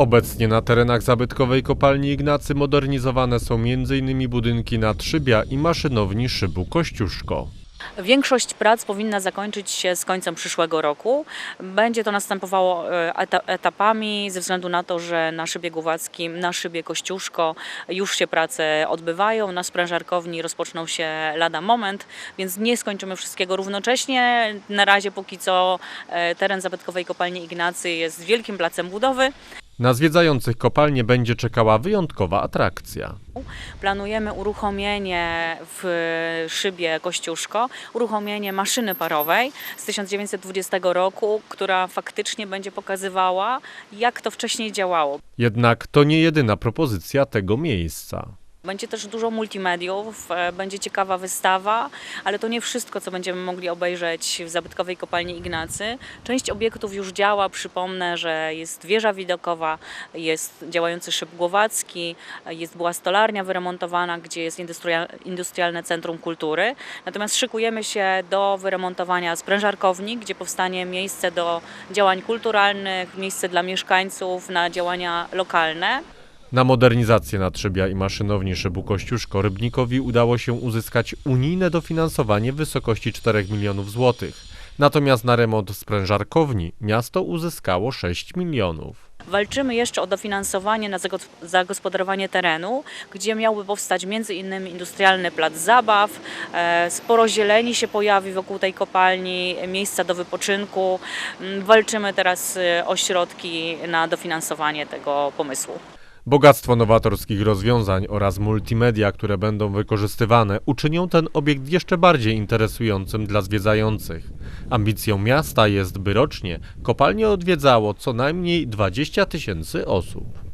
Obecnie na terenach zabytkowej kopalni Ignacy modernizowane są m.in. budynki nadszybia i maszynowni szybu Kościuszko. Większość prac powinna zakończyć się z końcem przyszłego roku. Będzie to następowało e, eta- etapami ze względu na to, że na szybie Głowackim, na szybie Kościuszko już się prace odbywają, na sprężarkowni rozpoczną się lada moment, więc nie skończymy wszystkiego równocześnie. Na razie póki co e, teren zabytkowej kopalni Ignacy jest wielkim placem budowy. Na zwiedzających kopalnię będzie czekała wyjątkowa atrakcja. Planujemy uruchomienie w szybie Kościuszko, uruchomienie maszyny parowej z 1920 roku, która faktycznie będzie pokazywała, jak to wcześniej działało. Jednak to nie jedyna propozycja tego miejsca. Będzie też dużo multimediów, e, będzie ciekawa wystawa, ale to nie wszystko, co będziemy mogli obejrzeć w zabytkowej kopalni Ignacy. Część obiektów już działa, przypomnę, że jest wieża widokowa, jest działający szyb głowacki, jest była stolarnia wyremontowana, gdzie jest industrial, industrialne centrum kultury. Natomiast szykujemy się do wyremontowania sprężarkowni, gdzie powstanie miejsce do działań kulturalnych, miejsce dla mieszkańców na działania lokalne. Na modernizację nadszybia i maszynowni szybu Kościuszko Rybnikowi udało się uzyskać unijne dofinansowanie w wysokości 4 milionów złotych. Natomiast na remont sprężarkowni miasto uzyskało 6 milionów. Walczymy jeszcze o dofinansowanie na zago- zagospodarowanie terenu, gdzie miałby powstać innymi industrialny plac zabaw, e, sporo zieleni się pojawi wokół tej kopalni, miejsca do wypoczynku. Mm, Walczymy teraz e, o środki na dofinansowanie tego pomysłu. Bogactwo nowatorskich rozwiązań oraz multimedia, które będą wykorzystywane, uczynią ten obiekt jeszcze bardziej interesującym dla zwiedzających. Ambicją miasta jest, by rocznie kopalnię odwiedzało co najmniej 20 tysięcy osób.